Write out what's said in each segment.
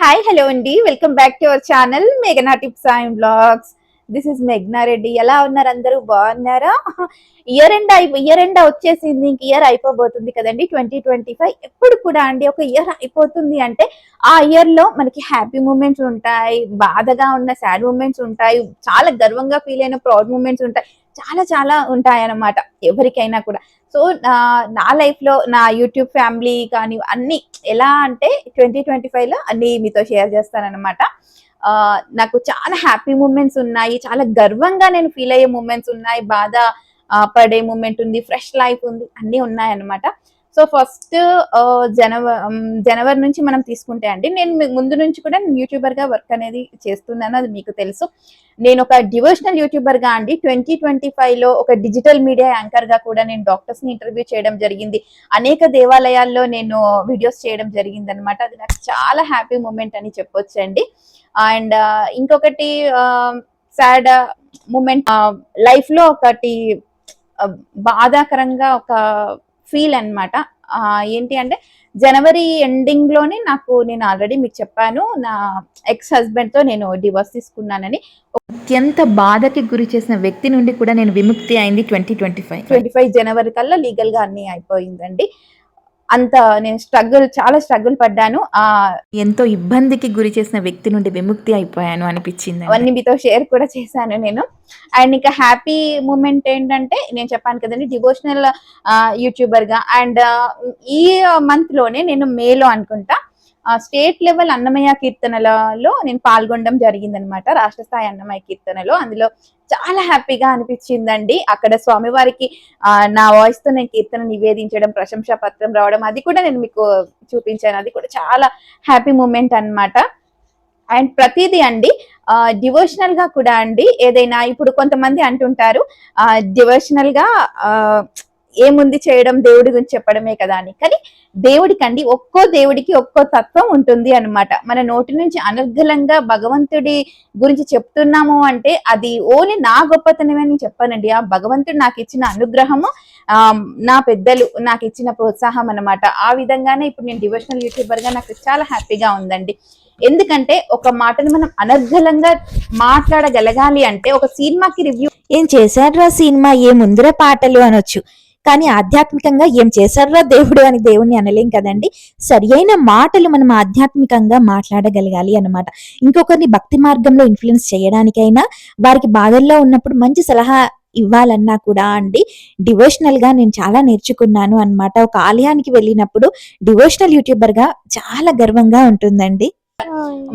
Hi hello అండి. Welcome back to our channel మేఘనా tips and blogs this is మెఘనా Reddy ఎలా ఉన్నారు అందరూ? బాగున్నారా? ఇయర్ ఎండ్ అయి ఇయర్ ఎండ్ వచ్చేసింది ఇంక ఇయర్ అయిపోబోతుంది కదండి. ట్వంటీ ట్వంటీ ఫైవ్ ఎప్పుడు కూడా అండి ఒక ఇయర్ అయిపోతుంది అంటే ఆ ఇయర్లో మనకి హ్యాపీ మూమెంట్స్ ఉంటాయి బాధగా ఉన్న సాడ్ మూమెంట్స్ ఉంటాయి చాలా గర్వంగా ఫీల్ అయిన ప్రౌడ్ మూమెంట్స్ ఉంటాయి. చాలా చాలా ఉంటాయన్నమాట ఎవరికైనా కూడా. సో నా నా లైఫ్లో నా యూట్యూబ్ ఫ్యామిలీ కానీ అన్ని ఎలా అంటే ట్వంటీ ట్వంటీ ఫైవ్లో అన్ని మీతో షేర్ చేస్తానన్నమాట. నాకు చాలా హ్యాపీ మూమెంట్స్ ఉన్నాయి చాలా గర్వంగా నేను ఫీల్ అయ్యే మూమెంట్స్ ఉన్నాయి బాధ పడే మూమెంట్ ఉంది ఫ్రెష్ లైఫ్ ఉంది అన్నీ ఉన్నాయి అన్నమాట సో ఫస్ట్ జనవరి జనవరి నుంచి మనం తీసుకుంటే అండి నేను ముందు నుంచి కూడా నేను యూట్యూబర్గా వర్క్ అనేది చేస్తున్నాను అది మీకు తెలుసు. నేను ఒక డివోషనల్ యూట్యూబర్గా అండి ట్వంటీ ట్వంటీ ఫైవ్లో ఒక డిజిటల్ మీడియా యాంకర్గా కూడా నేను డాక్టర్స్ని ఇంటర్వ్యూ చేయడం జరిగింది. అనేక దేవాలయాల్లో నేను వీడియోస్ చేయడం జరిగింది అనమాట అది నాకు చాలా హ్యాపీ మూమెంట్ అని చెప్పొచ్చండి. అండ్ ఇంకొకటి సాడ్ మూమెంట్ లైఫ్లో ఒకటి బాధాకరంగా ఒక ఫీల్ అన్నమాట. ఆ, ఏంటి అంటే జనవరి ఎండింగ్లోనే నాకు నేను ఆల్రెడీ మీకు చెప్పాను నా ఎక్స్ హస్బెండ్తో నేను డివోర్స్ తీసుకున్నానని. అత్యంత బాధకి గురి చేసిన వ్యక్తి నుండి కూడా నేను విముక్తి అయింది twenty twenty five twenty five జనవరి కల్లా లీగల్గా అన్ని అయిపోయిందండి. అంత నేను స్ట్రగుల్ చాలా స్ట్రగుల్ పడ్డాను. ఆ ఎంతో ఇబ్బందికి గురి చేసిన వ్యక్తి నుండి విముక్తి అయిపోయాను అనిపించింది అవన్నీ మీతో షేర్ కూడా చేశాను నేను. అండ్ ఇంకా హ్యాపీ మూమెంట్ ఏంటంటే నేను చెప్పాను కదండి డివోషనల్ యూట్యూబర్గా. అండ్ ఈ మంత్లోనే నేను మేలో అనుకుంటా. స్టేట్ లెవెల్ అన్నమయ్య కీర్తనలలో నేను పాల్గొనడం జరిగిందనమాట. రాష్ట్ర స్థాయి అన్నమయ్య కీర్తనలో. అందులో చాలా హ్యాపీగా అనిపించిందండి. అక్కడ స్వామివారికి నా వాయిస్తో నేను కీర్తన నివేదించడం ప్రశంసా పత్రం రావడం అది కూడా నేను మీకు చూపించాను. అది కూడా చాలా హ్యాపీ మూమెంట్ అన్నమాట. అండ్ ప్రతిదీ అండి డివోషనల్గా కూడా అండి. ఏదైనా ఇప్పుడు కొంతమంది అంటుంటారు డివోషనల్గా ఆ, ఏముంది చేయడం దేవుడి గురించి చెప్పడమే కదా అని. కానీ దేవుడికండి ఒక్కో దేవుడికి ఒక్కో తత్వం ఉంటుంది అన్నమాట. మన నోటి నుంచి అనర్గళంగా భగవంతుడి గురించి చెప్తున్నాము అంటే అది ఓన్లీ నా గొప్పతనమే అని చెప్పానండి. ఆ భగవంతుడు నాకు ఇచ్చిన అనుగ్రహము ఆ, నా పెద్దలు నాకు ఇచ్చిన ప్రోత్సాహం అనమాట ఆ విధంగానే ఇప్పుడు నేను డివోషనల్ యూట్యూబర్గా నాకు చాలా హ్యాపీగా ఉందండి. ఎందుకంటే ఒక మాటను మనం అనర్గళంగా మాట్లాడగలగాలి అంటే ఒక సినిమాకి రివ్యూ ఏం చేశాడ్రా సినిమా? ఏ ముందర పాటలు అనొచ్చు. కానీ ఆధ్యాత్మికంగా ఏం చేశారా దేవుడు అని దేవుణ్ణి అనలేం కదండి. సరి అయిన మాటలు మనం ఆధ్యాత్మికంగా మాట్లాడగలగాలి అన్నమాట. ఇంకొకరిని భక్తి మార్గంలో ఇన్ఫ్లుయెన్స్ చేయడానికైనా వారికి బాధల్లో ఉన్నప్పుడు మంచి సలహా ఇవ్వాలన్నా కూడా అండి. డివోషనల్గా నేను చాలా నేర్చుకున్నాను అన్నమాట. ఒక ఆలయానికి వెళ్ళినప్పుడు డివోషనల్ యూట్యూబర్గా చాలా గర్వంగా ఉంటుందండి.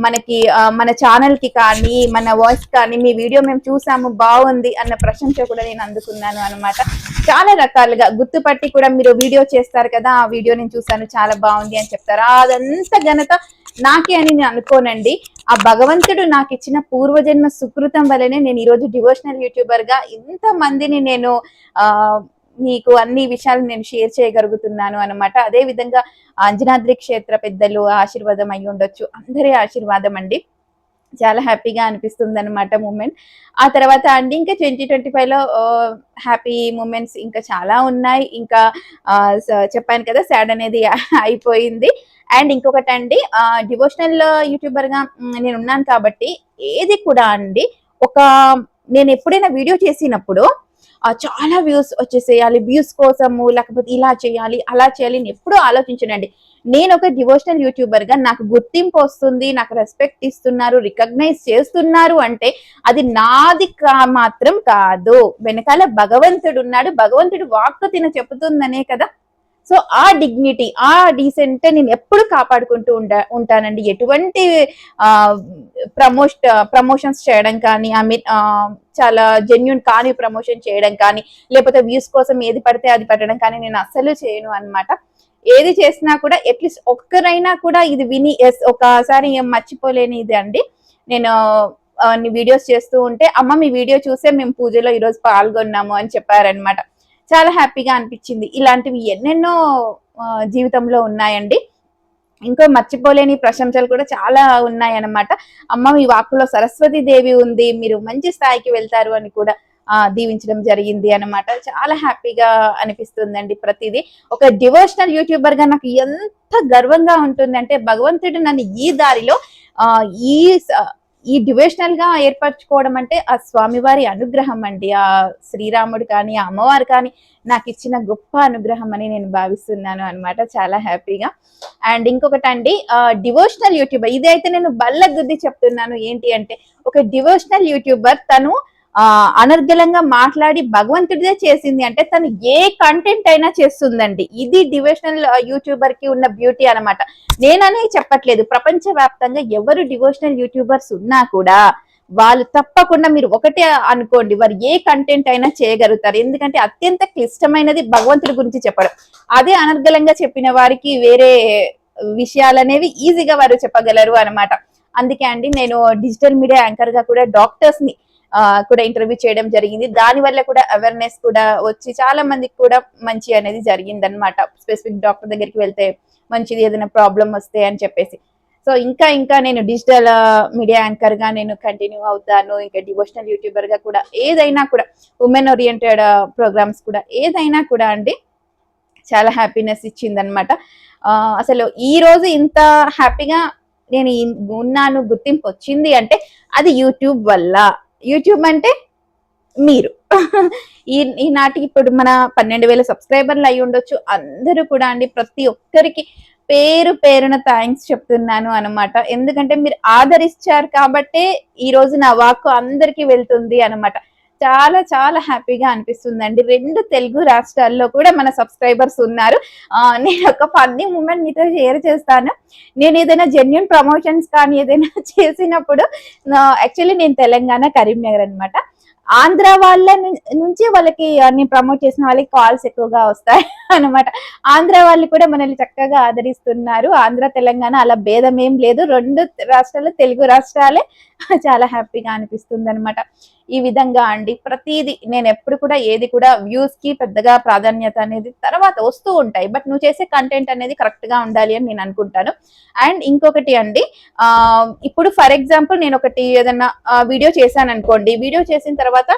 మనకి మన ఛానల్కి కానీ మన వాయిస్ కానీ మీ వీడియో మేము చూసాము బాగుంది అన్న ప్రశంస కూడా నేను అందుకున్నాను అన్నమాట. చాలా రకాలుగా గుర్తుపట్టి కూడా మీరు వీడియో చేస్తారు కదా ఆ వీడియో నేను చూసాను చాలా బాగుంది అని చెప్తారు. అదంతా ఘనత నాకే అని నేను అనుకోనండి. ఆ భగవంతుడు నాకు ఇచ్చిన పూర్వజన్మ సుకృతం వల్లనే నేను ఈరోజు డివోషనల్ యూట్యూబర్గా ఇంత మందిని నేను ఆ మీకు అన్ని విషయాలు నేను షేర్ చేయగలుగుతున్నాను అనమాట అదే విధంగా అంజనాద్రి క్షేత్ర పెద్దలు ఆశీర్వాదం అయి ఉండొచ్చు. అందరి ఆశీర్వాదం అండి. చాలా హ్యాపీగా అనిపిస్తుంది అనమాట మూమెంట్. ఆ తర్వాత అండి ఇంకా ట్వంటీ ట్వంటీ ఫైవ్లో హ్యాపీ మూమెంట్స్ ఇంకా చాలా ఉన్నాయి. ఇంకా చెప్పాను కదా సాడ్ అనేది అయిపోయింది. అండ్ ఇంకొకటి అండి డివోషనల్ యూట్యూబర్గా నేను ఉన్నాను కాబట్టి ఏది కూడా అండి ఒక నేను ఎప్పుడైనా వీడియో చేసినప్పుడు చాలా వ్యూస్ వచ్చేసేయాలి వ్యూస్ కోసము లేకపోతే ఇలా చేయాలి అలా చేయాలి అని ఎప్పుడూ ఆలోచించనండి. నేను ఒక డివోషనల్ యూట్యూబర్గా నాకు గుర్తింపు వస్తుంది నాకు రెస్పెక్ట్ ఇస్తున్నారు రికగ్నైజ్ చేస్తున్నారు అంటే అది నాది కా మాత్రం కాదు. వెనకాల భగవంతుడు ఉన్నాడు భగవంతుడు వాక్కు తిన చెబుతుందనే కదా సో ఆ డిగ్నిటీ ఆ డీసెంట్ నేను ఎప్పుడు కాపాడుకుంటూ ఉంటా ఉంటానండి. ఎటువంటి ప్రమోష్ ప్రమోషన్స్ చేయడం కానీ ఐ మీన్ చాలా జెన్యున్ కాని ప్రమోషన్ చేయడం కానీ లేకపోతే వ్యూస్ కోసం ఏది పడితే అది పెట్టడం కానీ నేను అస్సలు చేయను అన్నమాట. ఏది చేసినా కూడా అట్లీస్ట్ ఒక్కరైనా కూడా ఇది విని ఎస్ ఒకసారి మర్చిపోలేని ఇది అండి. నేను వీడియోస్ చేస్తూ ఉంటే అమ్మ మీ వీడియో చూసే మేము పూజలో ఈరోజు పాల్గొన్నాము అని చెప్పారనమాట చాలా హ్యాపీగా అనిపించింది. ఇలాంటివి ఎన్నెన్నో జీవితంలో ఉన్నాయండి. ఇంకో మర్చిపోలేని ప్రశంసలు కూడా చాలా ఉన్నాయన్నమాట. అమ్మ మీ వాక్కులో సరస్వతి దేవి ఉంది మీరు మంచి స్థాయికి వెళ్తారు అని కూడా దీవించడం జరిగింది అన్నమాట. చాలా హ్యాపీగా అనిపిస్తుందండి ప్రతిదీ. ఒక డివోషనల్ యూట్యూబర్గా నాకు ఎంత గర్వంగా ఉంటుంది అంటే భగవంతుడు నన్ను ఈ దారిలో ఈ ఈ డివోషనల్గా ఏర్పరచుకోవడం అంటే ఆ స్వామివారి అనుగ్రహం అండి. ఆ శ్రీరాముడు కానీ ఆ అమ్మవారు కానీ నాకు ఇచ్చిన గొప్ప అనుగ్రహం అని నేను భావిస్తున్నాను అన్నమాట. చాలా హ్యాపీగా. అండ్ ఇంకొకటి అండి డివోషనల్ యూట్యూబర్ ఇదైతే నేను బల్ల గుద్ది చెప్తున్నాను. ఏంటి అంటే ఒక డివోషనల్ యూట్యూబర్ తను ఆ అనర్గళంగా మాట్లాడి భగవంతుడిదే చేసింది అంటే తను ఏ కంటెంట్ అయినా చేస్తుందండి. ఇది డివోషనల్ యూట్యూబర్కి ఉన్న బ్యూటీ అనమాట. నేననే చెప్పట్లేదు. ప్రపంచ వ్యాప్తంగా ఎవరు డివోషనల్ యూట్యూబర్స్ ఉన్నా కూడా వాళ్ళు తప్పకుండా మీరు ఒకటే అనుకోండి వారు ఏ కంటెంట్ అయినా చేయగలుగుతారు. ఎందుకంటే అత్యంత క్లిష్టమైనది భగవంతుడి గురించి చెప్పడం. అదే అనర్గళంగా చెప్పిన వారికి వేరే విషయాలు అనేవి ఈజీగా వారు చెప్పగలరు అన్నమాట అందుకే అండి నేను డిజిటల్ మీడియా యాంకర్గా కూడా డాక్టర్స్ని కూడా ఇంటర్వ్యూ చేయడం జరిగింది. దాని వల్ల కూడా అవేర్నెస్ కూడా వచ్చి చాలా మందికి కూడా మంచి అనేది జరిగింది అనమాట స్పెసిఫిక్ డాక్టర్ దగ్గరికి వెళ్తే మంచిది ఏదైనా ప్రాబ్లం వస్తే అని చెప్పేసి. సో ఇంకా ఇంకా నేను డిజిటల్ మీడియా యాంకర్గా నేను కంటిన్యూ అవుతాను. ఇంకా డివోషనల్ యూట్యూబర్గా కూడా ఏదైనా కూడా ఉమెన్ ఓరియంటెడ్ ప్రోగ్రామ్స్ కూడా ఏదైనా కూడా అండి చాలా హ్యాపీనెస్ ఇచ్చింది అనమాట అసలు ఈ రోజు ఇంత హ్యాపీగా నేను ఉన్నాను గుర్తింపు వచ్చింది అంటే అది యూట్యూబ్ వల్ల. యూట్యూబ్ అంటే మీరు. ఈ ఈనాటికి ఇప్పుడు మన పన్నెండు వేల సబ్స్క్రైబర్లు అయి ఉండొచ్చు. అందరూ కూడా అండి ప్రతి ఒక్కరికి పేరు పేరున థ్యాంక్స్ చెప్తున్నాను అన్నమాట. ఎందుకంటే మీరు ఆదరిస్తారు కాబట్టే ఈ రోజు నా వాక్కు అందరికీ వెళ్తుంది అన్నమాట. చాలా చాలా హ్యాపీగా అనిపిస్తుందండి. రెండు తెలుగు రాష్ట్రాల్లో కూడా మన సబ్స్క్రైబర్స్ ఉన్నారు. నేను ఒక ఫన్నీ మూమెంట్ మీతో షేర్ చేస్తాను. నేను ఏదైనా జెన్యున్ ప్రమోషన్స్ కానీ ఏదైనా చేసినప్పుడు యాక్చువల్లీ నేను తెలంగాణ కరీంనగర్ అన్నమాట. ఆంధ్ర వాళ్ళ ను- నుంచి వాళ్ళకి అన్ని ప్రమోట్ చేసిన వాళ్ళకి కాల్స్ ఎక్కువగా వస్తాయి అన్నమాట. ఆంధ్ర వాళ్ళు కూడా మనల్ని చక్కగా ఆదరిస్తున్నారు. ఆంధ్ర తెలంగాణ అలా భేదం ఏం లేదు. రెండు రాష్ట్రాలు తెలుగు రాష్ట్రాలే చాలా హ్యాపీగా అనిపిస్తుంది అనమాట ఈ విధంగా అండి. ప్రతిదీ నేను ఎప్పుడు కూడా ఏది కూడా వ్యూస్కి పెద్దగా ప్రాధాన్యత అనేది తర్వాత వస్తూ ఉంటాయి. బట్ నువ్వు చేసే కంటెంట్ అనేది కరెక్ట్గా ఉండాలి అని నేను అనుకుంటాను. అండ్ ఇంకొకటి అండి ఇప్పుడు ఫర్ ఎగ్జాంపుల్ నేను ఒకటి ఏదన్నా వీడియో చేశాను అనుకోండి. వీడియో చేసిన తర్వాత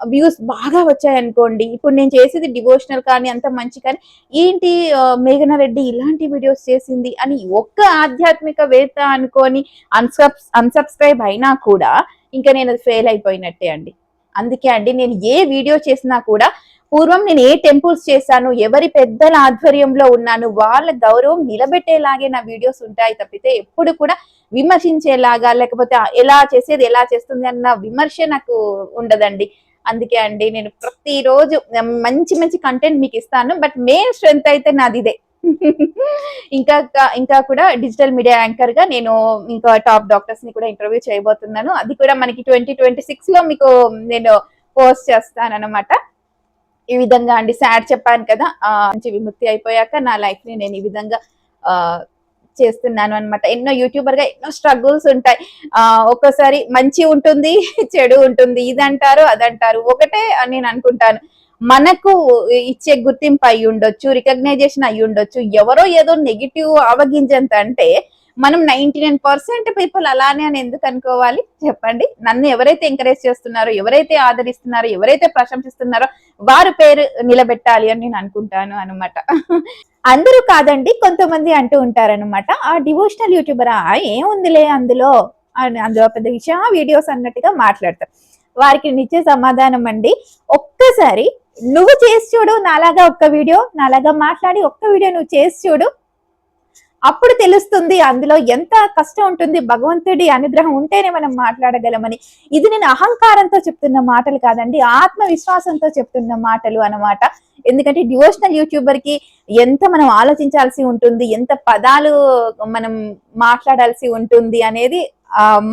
వ్యూస్ బాగా వచ్చాయనుకోండి. ఇప్పుడు నేను చేసేది డివోషనల్ కానీ అంత మంచి కానీ ఏంటి మేఘనారెడ్డి మేఘన రెడ్డి ఇలాంటి వీడియోస్ చేసింది అని ఒక్క ఆధ్యాత్మిక వేత్త అనుకొని అన్సబ్ అన్సబ్స్క్రైబ్ అయినా కూడా ఇంకా నేను అది ఫెయిల్ అయిపోయినట్టే అండి. అందుకే అండి నేను ఏ వీడియో చేసినా కూడా పూర్వం నేను ఏ టెంపుల్స్ చేశాను ఎవరి పెద్దల ఆధ్వర్యంలో ఉన్నాను వాళ్ళ గౌరవం నిలబెట్టేలాగే నా వీడియోస్ ఉంటాయి తప్పితే ఎప్పుడు కూడా విమర్శించేలాగా లేకపోతే ఎలా చేసేది ఎలా చేస్తుంది అన్న విమర్శ నాకు ఉండదండి. అందుకే అండి నేను ప్రతిరోజు మంచి మంచి కంటెంట్ మీకు ఇస్తాను. బట్ మెయిన్ స్ట్రెంత్ అయితే నాది ఇదే. ఇంకా ఇంకా కూడా డిజిటల్ మీడియా యాంకర్గా నేను ఇంకా టాప్ డాక్టర్స్ని కూడా ఇంటర్వ్యూ చేయబోతున్నాను. అది కూడా మనకి ట్వంటీ ట్వంటీ సిక్స్లో మీకు నేను పోస్ట్ చేస్తాను అనమాట ఈ విధంగా అండి సాడ్ చెప్పాను కదా మంచి విముక్తి అయిపోయాక నా లైఫ్ని నేను ఈ విధంగా ఆ చేస్తున్నాను అనమాట ఎన్నో యూట్యూబర్గా ఎన్నో స్ట్రగుల్స్ ఉంటాయి. ఆ ఒక్కోసారి మంచి ఉంటుంది చెడు ఉంటుంది. ఇది అంటారు అదంటారు. ఒకటే అని నేను అనుకుంటాను. మనకు ఇచ్చే గుర్తింపు అయి ఉండొచ్చు రికగ్నైజేషన్ అయి ఉండొచ్చు. ఎవరో ఏదో నెగిటివ్ అవగింజంత అంటే మనం నైన్టీ నైన్ పర్సెంట్ పీపుల్ అలానే అని ఎందుకు అనుకోవాలి? చెప్పండి. నన్ను ఎవరైతే ఎంకరేజ్ చేస్తున్నారో ఎవరైతే ఆదరిస్తున్నారో ఎవరైతే ప్రశంసిస్తున్నారో వారి పేరు నిలబెట్టాలి అని నేను అనుకుంటాను అనమాట అందరూ కాదండి కొంతమంది అంటూ ఉంటారనమాట ఆ డివోషనల్ యూట్యూబర్ ఆ ఏముందిలే అందులో? అని అందులో పెద్ద విషయం వీడియోస్ అన్నట్టుగా మాట్లాడతారు. వారికి నిచ్చే ఇచ్చే సమాధానం అండి ఒక్కసారి నువ్వు చేసి చూడు నాలాగా ఒక్క వీడియో నాలాగా మాట్లాడి ఒక్క వీడియో నువ్వు చేసి చూడు. అప్పుడు తెలుస్తుంది అందులో ఎంత కష్టం ఉంటుంది భగవంతుడి అనుగ్రహం ఉంటేనే మనం మాట్లాడగలమని. ఇది నేను అహంకారంతో చెప్తున్న మాటలు కాదండి ఆత్మవిశ్వాసంతో చెప్తున్న మాటలు అన్నమాట. ఎందుకంటే డివోషనల్ యూట్యూబర్కి ఎంత మనం ఆలోచించాల్సి ఉంటుంది ఎంత పదాలు మనం మాట్లాడాల్సి ఉంటుంది అనేది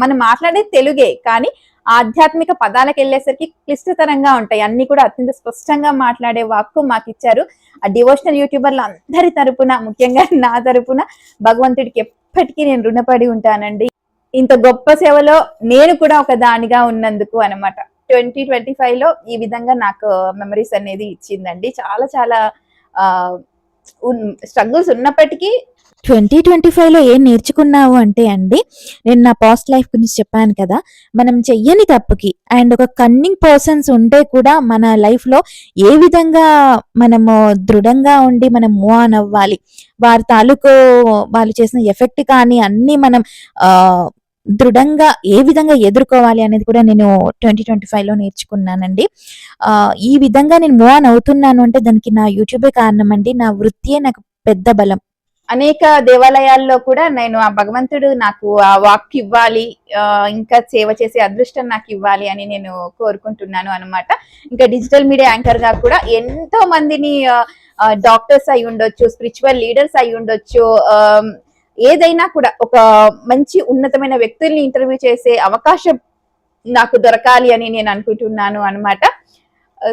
మనం మాట్లాడేది తెలుగే కానీ ఆధ్యాత్మిక పదాలకు వెళ్ళేసరికి క్లిష్టతరంగా ఉంటాయి. అన్ని కూడా అత్యంత స్పష్టంగా మాట్లాడే వాక్కు మాకు ఇచ్చారు. ఆ డివోషనల్ యూట్యూబర్లు అందరి తరపున ముఖ్యంగా నా తరపున భగవంతుడికి ఎప్పటికీ నేను రుణపడి ఉంటానండి. ఇంత గొప్ప సేవలో నేను కూడా ఒక దానిగా ఉన్నందుకు అన్నమాట. ట్వంటీ ట్వంటీ ఫైవ్లో ఈ విధంగా నాకు మెమరీస్ అనేది ఇచ్చిందండి. చాలా చాలా స్ట్రగుల్స్ ఉన్నప్పటికీ ట్వంటీ ట్వంటీ ఫైవ్లో ఏం నేర్చుకున్నావు అంటే అండి నేను నా పాస్ట్ లైఫ్ గురించి చెప్పాను కదా మనం చెయ్యని తప్పుకి అండ్ ఒక కన్నింగ్ పర్సన్స్ ఉంటే కూడా మన లైఫ్లో ఏ విధంగా మనము దృఢంగా ఉండి మనం మూవ్ ఆన్ అవ్వాలి వారి తాలూకు వాళ్ళు చేసిన ఎఫెక్ట్ కానీ అన్నీ మనం దృఢంగా ఏ విధంగా ఎదుర్కోవాలి అనేది కూడా నేను ట్వంటీ ట్వంటీ లో నేర్చుకున్నానండి. ఆ, ఈ విధంగా నేను మూవ్ ఆన్ అవుతున్నాను అంటే దానికి నా యూట్యూబే కారణం అండి. నా వృత్తియే నాకు పెద్ద బలం. అనేక దేవాలయాల్లో కూడా నేను ఆ భగవంతుడు నాకు ఆ వాక్ ఇవ్వాలి ఇంకా సేవ చేసే అదృష్టం నాకు ఇవ్వాలి అని నేను కోరుకుంటున్నాను అన్నమాట. ఇంకా డిజిటల్ మీడియా యాంకర్గా కూడా ఎంతో మందిని డాక్టర్స్ అయి ఉండొచ్చు స్పిరిచువల్ లీడర్స్ అయి ఉండొచ్చు ఏదైనా కూడా ఒక మంచి ఉన్నతమైన వ్యక్తుల్ని ఇంటర్వ్యూ చేసే అవకాశం నాకు దొరకాలి అని నేను అనుకుంటున్నాను అన్నమాట.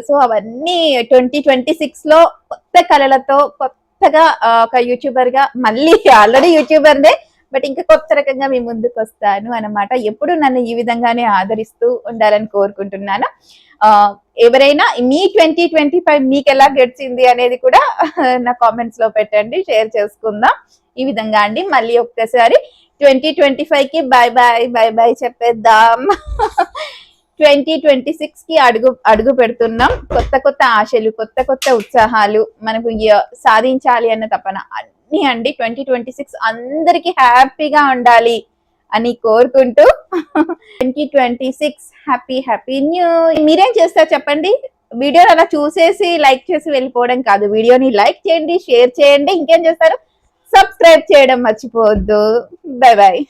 సో అవన్నీ ట్వంటీ ట్వంటీ సిక్స్లో కొత్త కళలతో కొత్తగా ఒక యూట్యూబర్గా మళ్ళీ ఆల్రెడీ యూట్యూబర్నే బట్ ఇంకా కొత్త రకంగా మీ ముందుకు వస్తాను అనమాట ఎప్పుడు నన్ను ఈ విధంగానే ఆదరిస్తూ ఉండాలని కోరుకుంటున్నాను. ఎవరైనా మీ ట్వంటీ ట్వంటీ ఫైవ్ మీకు ఎలా గడిచింది అనేది కూడా నా కామెంట్స్లో పెట్టండి షేర్ చేసుకుందాం. ఈ విధంగా అండి. మళ్ళీ ఒక్కసారి ట్వంటీ ట్వంటీ ఫైవ్కి బాయ్ బాయ్ బాయ్ బాయ్ చెప్పేద్దాం. ట్వంటీ ట్వంటీ సిక్స్కి అడుగు అడుగు పెడుతున్నాం. కొత్త కొత్త ఆశలు కొత్త కొత్త ఉత్సాహాలు మనకు సాధించాలి అన్న తపన అన్ని అండి. ట్వంటీ ట్వంటీ సిక్స్ అందరికి హ్యాపీగా ఉండాలి అని కోరుకుంటూ twenty twenty six happy happy new. మీరేం చేస్తారు చెప్పండి? వీడియోని అలా చూసేసి లైక్ చేసి వెళ్ళిపోవడం కాదు. వీడియోని లైక్ చేయండి షేర్ చేయండి. ఇంకేం చేస్తారు? సబ్స్క్రైబ్ చేయడం మర్చిపోవద్దు. Bye bye